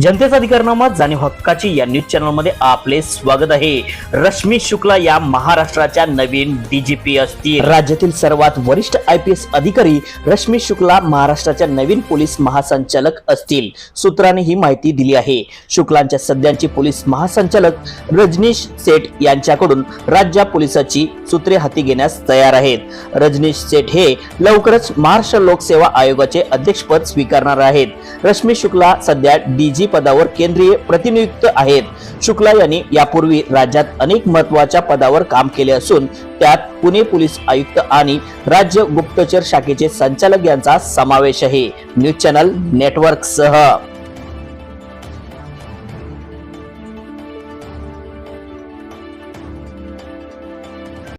जनतेचा अधिकारनामा जाणीव हक्काची या न्यूज चॅनलमध्ये आपले स्वागत आहे. रश्मी शुक्ला या महाराष्ट्राच्या नवीन डीजीपी असतील. राज्यातील सर्वात वरिष्ठ आय पी एस अधिकारी रश्मी शुक्ला महाराष्ट्राच्या नवीन पोलीस महासंचालक असतील. सूत्रांनी ही माहिती दिली आहे. शुक्लांच्या सध्याची पोलीस महासंचालक रजनीश सेठ यांच्याकडून राज्य पोलिसाची सूत्रे हाती घेण्यास तयार आहेत. रजनीश सेठ हे लवकरच महाराष्ट्र लोकसेवा आयोगाचे अध्यक्षपद स्वीकारणार आहेत. रश्मी शुक्ला सध्या डीजी पदावर केंद्रीय प्रतिनियुक्त आहेत. शुक्ला यांनी यापूर्वी राज्यात अनेक महत्त्वाच्या पदावर काम केले असून त्यात पुणे पोलीस आयुक्त आणि राज्य गुप्तचर शाखेचे संचालक यांचा समावेश आहे. न्यूज चॅनल नेटवर्क सह